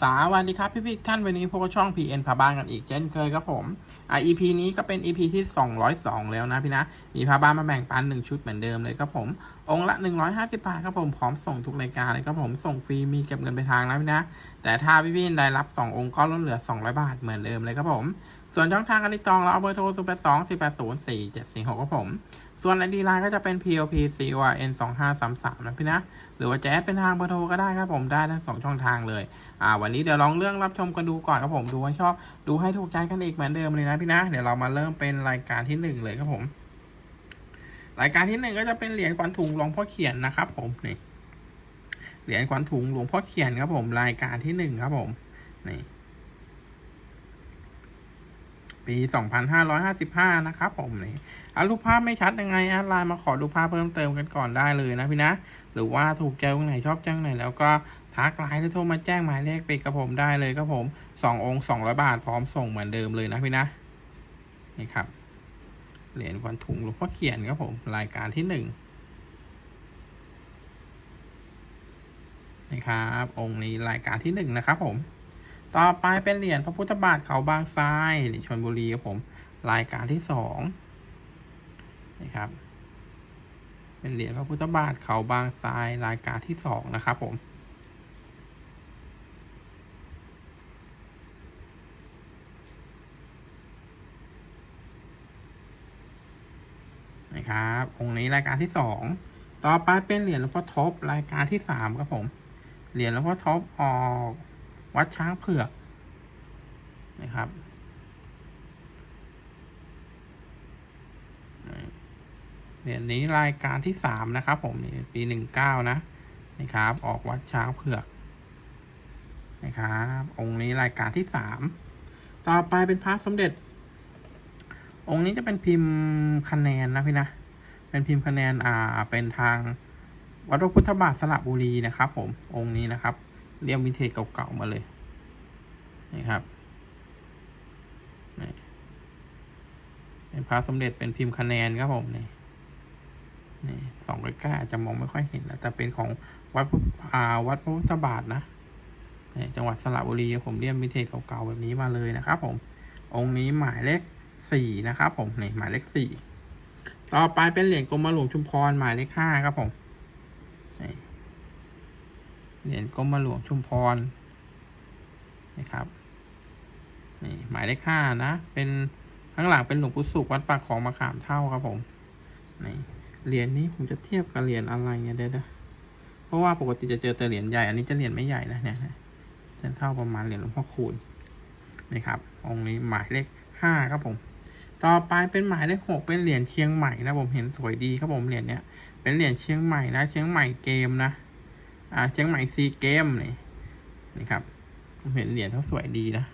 สวัสดีครับพี่พี่ท่านวันนี้พวกบช่อง PN พาบ้านกันอีกเช่นเคยครับผมอ่า EP นี้ก็เป็น EP ที่ 202 แล้วนะพี่นะ มีพาบ้านมาแบ่งปัน 1 ชุดเหมือนเดิมเลยครับผม องค์ละ 150 บาทครับผมพร้อมส่งทุกรายการเลยครับผมส่งฟรีมีเก็บเงินไปทางนะพี่นะ แต่ถ้าพี่พี่ได้รับ 2 องค์ก็ลดเหลือ 200 บาทเหมือนเดิมเลยครับผม ส่วนช่องทางการติดต่อเราเอาเบอร์โทร 0 8 2 4 8 0 4 7 4 6ครับผม ส่วนไอดีไลน์ก็จะเป็น POP CORN 2 5 3 3นะพี่นะ หรือว่าจะแอดเป็นทางเบอร์โทรก็ได้ครับผมได้ทั้งสองช่องทางเลย อ่า วันนี้เดี๋ยวลองเรื่องรับชมกันดูก่อนครับผมดูให้ชอบ ดูให้ถูกใจกันอีกเหมือนเดิมเลยนะพี่นะ เดี๋ยวเรามาเริ่มเป็นรายการที่หนึ่งเลยครับผม รายการที่หนึ่งก็จะเป็นเหรียญขวัญถุงหลวงพ่อเขียนนะครับ ผมนี่เหรียญขวัญถุงหลวงพ่อเขียนครับผม รายการที่หนึ่งครับผมนี่ ปีสองพันห้าร้อยห้าสิบห้านะครับผมนี่อารูปภาพไม่ชัดยังไงอดไลน์มาขอดูภาพเพิ่มเติมกันก่อนได้เลยนะพี่นะ หรือว่าถูกใจตรงไหนชอบจังไหน แล้วก็ทักไลน์หรือโทรมาแจ้งหมายเลขปิดกับผมได้เลยครับผมสององค์สองร้อยบาทพร้อมส่งเหมือนเดิมเลยนะพี่นะ นี่ครับ เหรียญควันถุงหลวงพ่อเขียนครับผม รายการที่หนึ่งนี่ครับ องค์นี้รายการที่หนึ่งนะครับผม ต่อไปเป็นเหรียญพระพุทธบาทเขาบางทรายหรือชนบุรีครับผม รายการที่สองนี่ครับ เป็นเหรียญพระพุทธบาทเขาบางทรายรายการที่สองนะครับผมนะครับองค์นี้รายการที่สองต่อไปเป็นเหรียญหลวงพ่อทบรายการที่สามครับผม เหรียญหลวงพ่อทบออก วัดช้างเผือกนะครับเหรียญนี้รายการที่สามนะครับ ผมนี่ปีหนึ่งเก้านะนะครับ ออกวัดช้างเผือกนะครับ องค์นี้รายการที่สามต่อไปเป็นพระสมเด็จ องค์นี้จะเป็นพิมพ์คะแนนนะพี่นะเป็นพิมพ์คะแนนอ่าเป็นทางวัดพระพุทธบาทสระบุรีนะครับ ผมองค์นี้นะครับ เรียมวินเทจเก่าๆมาเลยนี่ครับนี่เป็นพระสมเด็จเป็นพิมพ์คะแนนครับผมนี่นี่สองใกล้ๆอาจะมองไม่ค่อยเห็นนะแต่เป็นของวัดอ่าวัดพระพุทธบาทนะนี่จังหวัดสระบุรีผมเรียมวินเทจเก่าๆแบบนี้มาเลยนะครับ ผม องค์นี้หมายเลขสี่นะครับ ผมนี่หมายเลขสี่ต่อไปเป็นเหรียญกรมหลวงชุมพรหมายเลขห้าครับผม เหรียญกรมหลวงชุมพรนะครับนี่หมายเลขห้านะ เป็นข้างหลังเป็นหลวงปู่สุขวัดปากของมะขามเท่าครับผมนี่เหรียญนี้ผมจะเทียบกับเหรียญอะไรเนี่ยเดี๋ยวนะเพราะว่าปกติจะเจอแต่เหรียญใหญ่ อันนี้จะเหรียญไม่ใหญ่นะเนี่ยจะเท่าประมาณเหรียญหลวงพ่อคูณนี่ครับ องค์นี้หมายเลขห้าครับผม ต่อไปเป็นหมายเลขหกเป็นเหรียญเชียงใหม่นะผมเห็นสวยดีครับผมเหรียญเนี้ยเป็นเหรียญเชียงใหม่นะเชียงใหม่เกมนะ อ่าเชียงใหม่ซีเกมนี่นี่ครับผมเห็นเหรียญเขาสวยดีนะ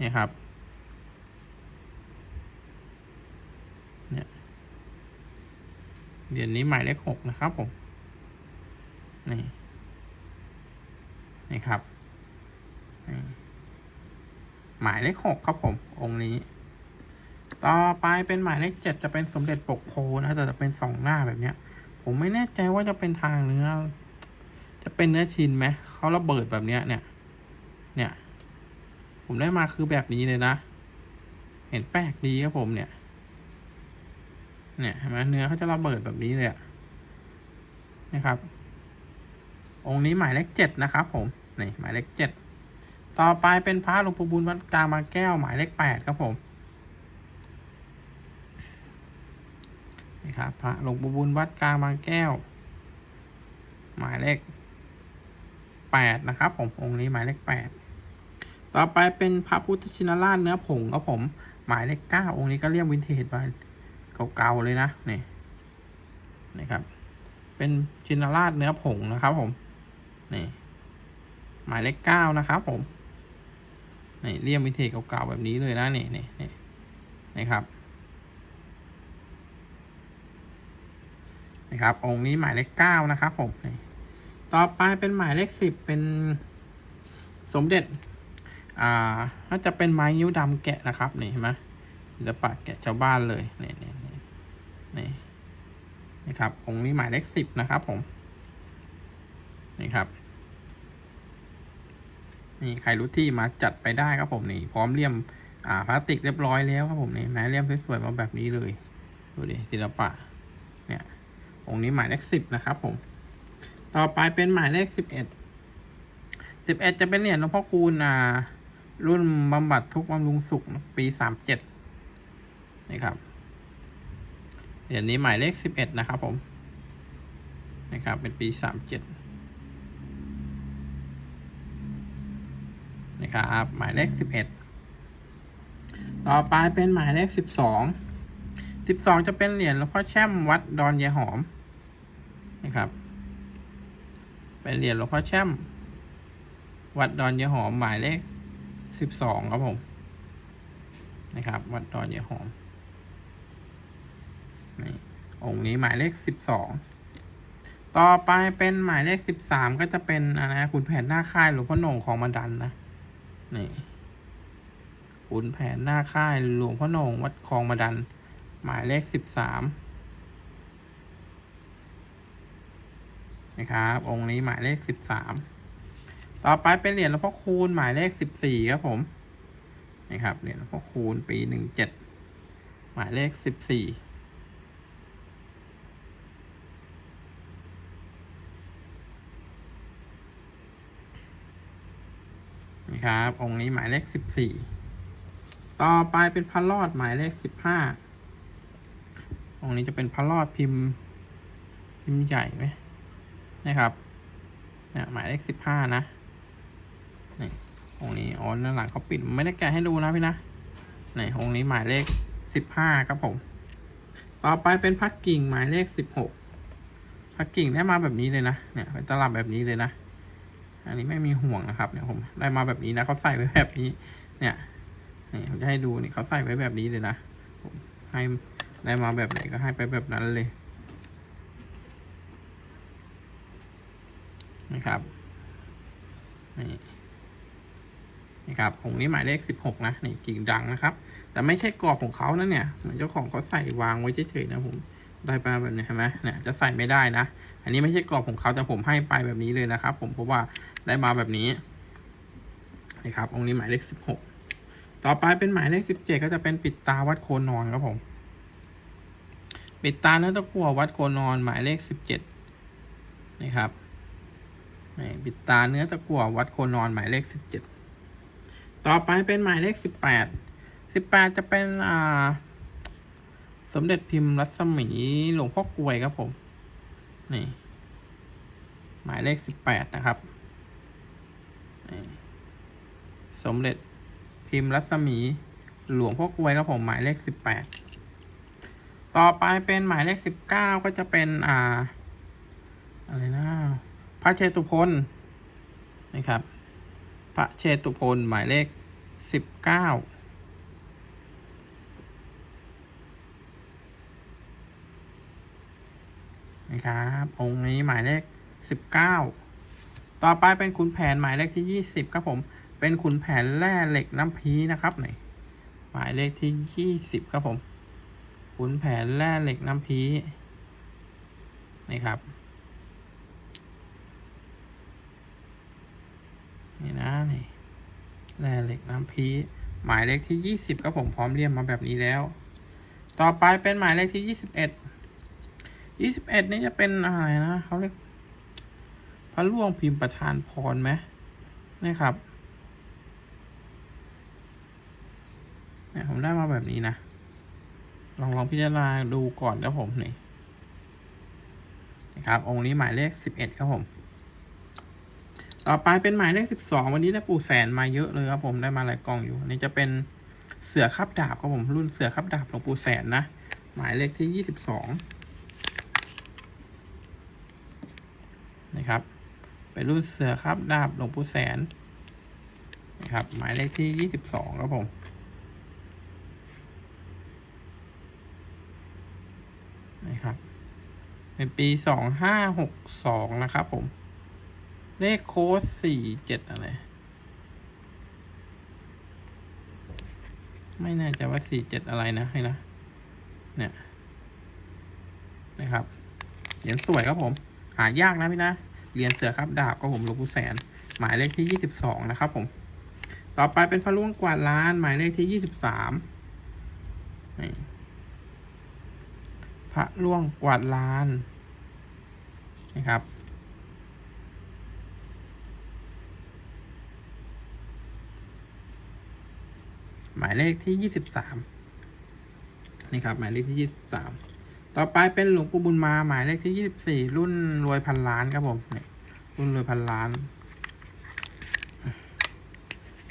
นี่ครับเนี่ยเหรียญนี้หมายเลขหกนะครับผมนี่นี่ครับหมายเลขหกครับผม องค์นี้ ต่อไปเป็นหมายเลขเจ็ดจะเป็นสมเด็จปกโพนะแต่จะเป็นสองหน้าแบบเนี้ย ผมไม่แน่ใจว่าจะเป็นทางเนื้อ จะเป็นเนื้อชินไหมเขาระเบิดแบบเนี้ยเนี่ย เนี่ย ผมได้มาคือแบบนี้เลยนะ เห็นแปลกดีครับผมเนี่ย เนี่ยเห็นไหมเนื้อเขาจะระเบิดแบบนี้เลยนะครับ องค์นี้หมายเลขเจ็ดนะครับผม นี่หมายเลขเจ็ด ต่อไปเป็นพระหลวงปู่บุญวัดกลางบางแก้วหมายเลขแปดครับผมนี่ครับพระหลวงปู่บุญวัดกลางบางแก้ว หมายเลข แปดนะครับผมองค์นี้หมายเลขแปดต่อไปเป็นพระพุทธชินราชเนื้อผงครับผมหมายเลขเก้าองค์นี้ก็เรียกวินเทจไปเก่าๆเลยนะนี่นี่ครับ เป็นชินราชเนื้อผงนะครับผมนี่หมายเลขเก้านะครับผมนี่เรียมวินเทจเก่าๆแบบนี้เลยนะนี่นี่นี่นี่ครับนี่ครับองค์นี้หมายเลขเก้านะครับผมนี่ ต่อไปเป็นหมายเลขสิบเป็นสมเด็จ อ่าน่าจะเป็นไม้นิ้วดำแกะนะครับ นี่เห็นไหมศิลปะแกะชาวบ้านเลยนี่นี่นี่นี่นี่ครับองค์นี้หมายเลขสิบนะครับผม นี่ครับ นี่ใครรู้ที่มาจัดไปได้ครับผมนี่ พร้อมเลี่ยม อ่าพลาสติกเรียบร้อยแล้วครับผมนี่แม้เลี่ยมสวยๆมาแบบนี้เลย ดูดิศิลปะ เนี่ยองค์นี้หมายเลขสิบนะครับผม ต่อไปเป็นหมายเลขสิบเอ็ด สิบเอ็ดจะเป็นเหรียญหลวงพ่อคูณอ่า รุ่นบำบัดทุกบำรุงสุขปีสามเจ็ดนี่ครับ เหรียญนี้หมายเลขสิบเอ็ดนะครับผม นะครับ เป็นปีสามเจ็ดนะครับ หมายเลขสิบเอ็ด ต่อไปเป็นหมายเลขสิบสอง สิบสองจะเป็นเหรียญหลวงพ่อแช่มวัดดอนยายหอม นะครับ เป็นเหรียญหลวงพ่อแช่ม วัดดอนยาหอมหมายเลขสิบสองครับผม นะครับ วัดดอนยาหอมนี่องค์นี้หมายเลขสิบสองต่อไปเป็นหมายเลขสิบสามก็จะเป็นอะไรนะขุนแผนหน้าค่ายหลวงพ่อโหน่งของมาดันนะนี่ขุนแผนหน้าค่ายหลวงพ่อโหน่งวัดคลองมาดัน หมายเลขสิบสาม นะครับ องค์นี้หมายเลขสิบสามต่อไปเป็นเหรียญหลวงพ่อคูณหมายเลขสิบสี่ครับผมนะครับเหรียญหลวงพ่อคูณปีหนึ่งเจ็ดหมายเลขสิบสี่นี่ครับ องค์นี้หมายเลขสิบสี่ต่อไปเป็นพระรอดหมายเลขสิบห้าองค์นี้จะเป็นพระรอดพิมพ์พิมพ์ใหญ่ไหม นะครับเนี่ยหมายเลขสิบห้านะนี่องนี้อ๋อด้านหลังเขาปิดไม่ได้แกะให้ดูนะพี่นะนี่องนี้หมายเลขสิบห้าครับผม ต่อไปเป็นพักกิ่งหมายเลขสิบหกพักกิ่งได้มาแบบนี้เลยนะเนี่ยเป็นตลับแบบนี้เลยนะอันนี้ไม่มีห่วงนะครับเนี่ยผมได้มาแบบนี้นะเขาใส่ไว้แบบนี้ เนี่ยนี่ผมจะให้ดูนี่เขาใส่ไว้แบบนี้เลยนะผมให้ได้มาแบบไหนก็ให้ไปแบบนั้นเลย นะครับนี่นี่ครับองค์นี้หมายเลขสิบหกนะนี่กิ่งดังนะครับ แต่ไม่ใช่กรอบของเขานะเนี่ยเหมือนเจ้าของเขาใส่วางไว้เฉยๆนะผมได้มาแบบนี้เห็นไหมเนี่ยจะใส่ไม่ได้นะ อันนี้ไม่ใช่กรอบของเขาแต่ผมให้ไปแบบนี้เลยนะครับ ผมเพราะว่าได้มาแบบนี้นะครับองค์นี้หมายเลขสิบหกต่อไปเป็นหมายเลขสิบเจ็ดก็จะเป็นปิดตาวัดโคนนอนครับผม ปิดตาเนื้อตะกั่ววัดโคนอนหมายเลขสิบเจ็ดนะครับ ปิดตาเนื้อตะกั่ววัดโคนอนหมายเลขสิบเจ็ดต่อไปเป็นหมายเลขสิบแปดสิบแปดจะเป็นอ่า สมเด็จพิมพ์รัศมีหลวงพ่อกลวยครับผม นี่ หมายเลขสิบแปดนะครับสมเด็จพิมพ์รัศมีหลวงพ่อกลวยครับผมหมายเลขสิบแปดต่อไปเป็นหมายเลขสิบเก้าก็จะเป็นอ่า อะไรนะ พระเชตุพนนะครับ พระเชตุพนหมายเลขสิบเก้านะครับองค์นี้หมายเลขสิบเก้าต่อไปเป็นขุนแผนหมายเลขที่ยี่สิบครับผม เป็นขุนแผนแร่เหล็กน้ำพีนะครับไหนหมายเลขที่ยี่สิบครับผมขุนแผนแร่เหล็กน้ำพีนี่ครับ นี่นะนี่ แร่เหล็กน้ำพีหมายเลขที่ยี่สิบครับผมพร้อมเรียมมาแบบนี้แล้ว ต่อไปเป็นหมายเลขที่ยี่สิบเอ็ดยี่สิบเอ็ดนี่จะเป็นอะไรนะเขาเรียกพระล่วงพิมพ์ประธานพรไหมนี่ครับเนี่ยผมได้มาแบบนี้นะ ลองลองพิจารณาดูก่อนครับผมนี่นะครับองค์นี้หมายเลขสิบเอ็ดครับผม ต่อไปเป็นหมายเลขสิบสองวันนี้ได้ปู่แสนมาเยอะเลยครับผมได้มาหลายกล่องอยู่อันนี้จะเป็นเสือขับดาบครับผมรุ่นเสือขับดาบหลวงปู่แสนนะ หมายเลขที่ยี่สิบสองนะครับ เป็นรุ่นเสือคับดาบหลวงปู่แสนนะครับ หมายเลขที่ยี่สิบสองครับผมนะครับเป็นปีสองห้าหกสองนะครับผม เลขโค้ดสี่เจ็ดอะไร ไม่แน่ใจว่าสี่เจ็ดอะไรนะให้นะ เนี่ย นะครับ เหรียญสวยครับผม หายากนะพี่นะ เหรียญเสือครับดาบก็ผมหลวงปู่แสน หมายเลขที่ยี่สิบสองนะครับผม ต่อไปเป็นพระล่วงกวาดล้าน หมายเลขที่ยี่สิบสามพระล่วงกวาดล้านนะครับ หมายเลขที่ยี่สิบสามนี่ครับหมายเลขที่ยี่สิบสามต่อไปเป็นหลวงปู่บุญมาหมายเลขที่ยี่สิบสี่รุ่นรวยพันล้านครับผมนี่รุ่นรวยพันล้าน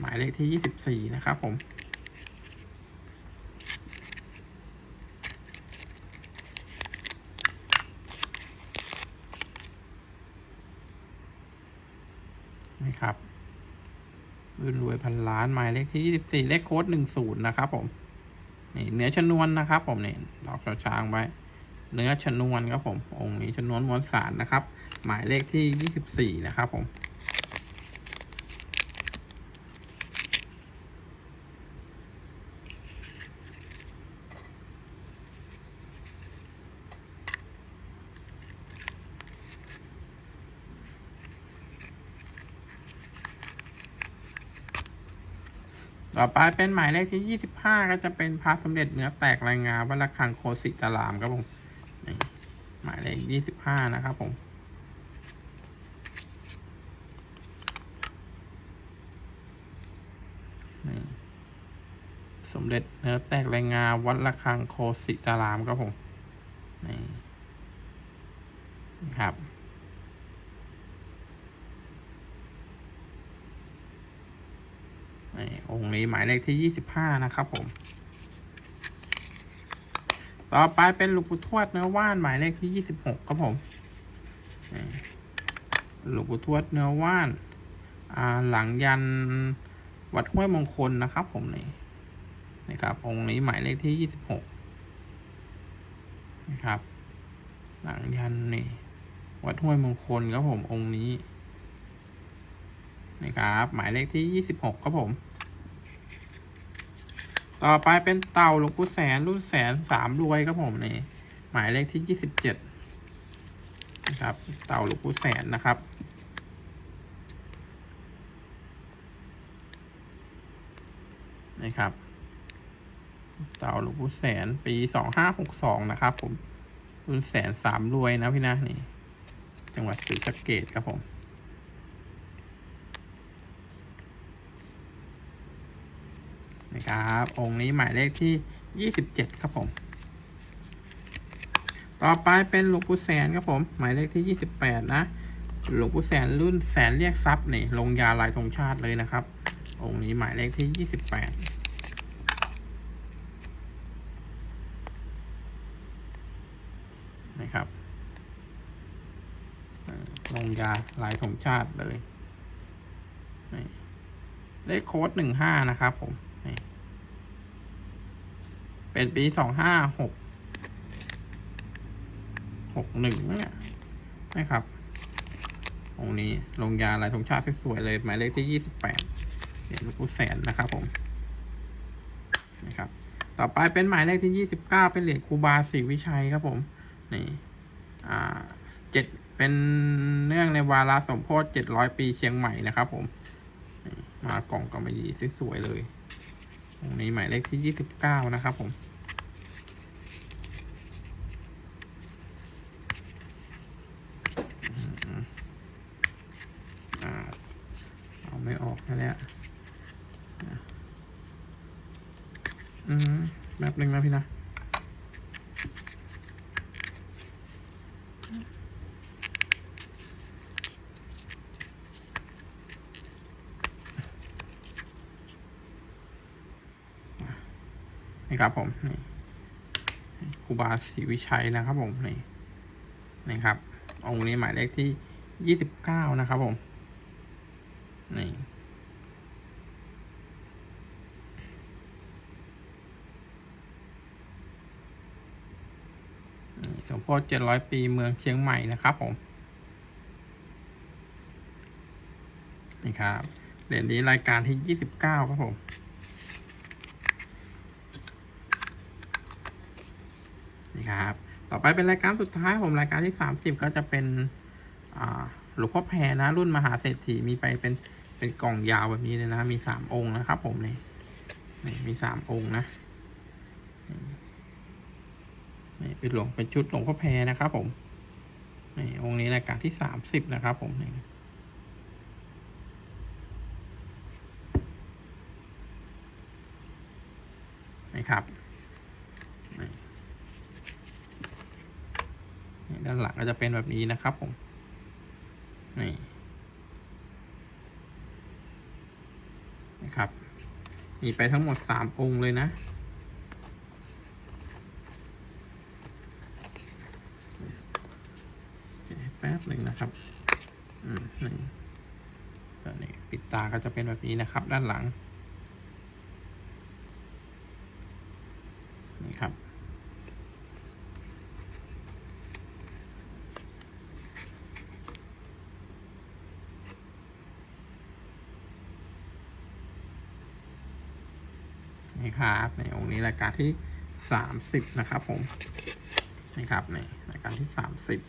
หมายเลขที่ยี่สิบสี่นะครับผมนี่ครับ รุ่นรวยพันล้านหมายเลขที่ยี่สิบสี่เลขโค้ดหนึ่งศูนย์นะครับ ผมนี่เนื้อชนวนนะครับ ผมนี่ดอกช้างไว้เนื้อชนวนครับผม องค์นี้ชนวนมวลสารนะครับ หมายเลขที่ยี่สิบสี่นะครับผม ต่อไปเป็นหมายเลขที่ยี่สิบห้าก็จะเป็นพระสมเด็จเนื้อแตกรายงานวัดระฆังโคสิตารามครับผมหมายเลขยี่สิบห้านะครับผมสมเด็จเนื้อแตกรายงานวัดระฆังโคสิตารามครับผมนี่ครับ นี่ องค์นี้หมายเลขที่ยี่สิบห้านะครับผม ต่อไปเป็นหลวงปู่ทวดเนื้อว่านหมายเลขที่ยี่สิบหกครับผมหลวงปู่ทวดเนื้อว่านาหลังยันวัดห้วยมงคลนะครับ ผมนี่นี่ครับ องค์นี้หมายเลขที่ยี่สิบหกนะครับ หลังยันนี่วัดห้วยมงคลครับผมองค์นี้ นี่ครับ หมายเลขที่ยี่สิบหกครับผม ต่อไปเป็นเต่าหลวงปู่แสนรุ่นแสนสามรวยครับผมนี่หมายเลขที่ยี่สิบเจ็ดนะครับ เต่าหลวงปู่แสนนะครับนี่ครับ เต่าหลวงปู่แสนปีสองห้าหกสองนะครับผมรุ่นแสนสามรวยนะพี่นะนี่ จังหวัดศรีสะเกดครับผม นะครับ องค์นี้หมายเลขที่ยี่สิบเจ็ดครับผม ต่อไปเป็นหลวงปู่แสนครับผม หมายเลขที่ยี่สิบแปดนะหลวงปู่แสนรุ่นแสนเรียกทรัพย์นี่ลงยาลายธงชาติเลยนะครับ องค์นี้หมายเลขที่ยี่สิบแปดนะครับลงยาลายธงชาติเลยเลขโค้ดหนึ่งห้านะครับผม เป็นปีสองห้าหกหกหนึ่งเนี่ยนะครับองนี้ลงยาลายธงชาติสวยๆเลย หมายเลขที่ยี่สิบแปดเหรียญหลวงปู่แสนนะครับผมนะครับ ต่อไปเป็นหมายเลขที่ยี่สิบเก้าเป็นเหรียญครูบาศรีวิชัยครับผมนี่อ่าเจ็ดเป็นเนื่องในวาระสมโพธิเจ็ดร้อยปีเชียงใหม่นะครับผมมากล่องกำมะหยี่สวยๆเลย ตรงนี้หมายเลขที่ยี่สิบเก้านะครับผมอ่าเอาไม่ออกแค่นี้อืมแบบหนึ่งนะพี่นะ นี่ครับผมนี่ครูบาศรีวิชัยนะครับผมนี่นี่ครับองค์นี้หมายเลขที่ยี่สิบเก้านะครับผมนี่นี่สมโพธิเจ็ดร้อยปีเมืองเชียงใหม่นะครับผมนี่ครับเหรียญนี้รายการที่ยี่สิบเก้าครับผม ครับ ต่อไปเป็นรายการสุดท้ายผมรายการที่สามสิบก็จะเป็นหลวงพ่อแพรนะ รุ่นมหาเศรษฐีมีไปเป็นเป็นกล่องยาวแบบนี้เลยนะ มีสามองค์นะครับ ผมนี่นี่มีสามองค์นะนี่เป็นหลวงเป็นชุดหลวงพ่อแพรนะครับ ผมนี่องค์นี้รายการที่สามสิบนะครับ ผมนี่นี่ครับนี่นี่ ด้านหลังก็จะเป็นแบบนี้นะครับผมนี่นะครับ มีไปทั้งหมดสามองค์เลยนะแป๊บหนึ่งนะครับ อืมหนึ่งตอนนี้ปิดตาก็จะเป็นแบบนี้นะครับ ด้านหลัง นี่ครับ นี่ครับในองค์นี้รายการที่สามสิบนะครับผมนี่ครับในรายการที่สามสิบ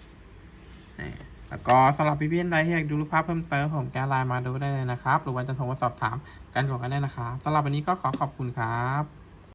นี่แล้วก็สำหรับพี่พี่ใดที่อยากดูรูปภาพเพิ่มเติมผมแกไลน์มาดูได้เลยนะครับ หรือว่าจะโทรมาสอบถามกันก่อนกันได้นะครับสำหรับวันนี้ก็ขอขอบคุณครับ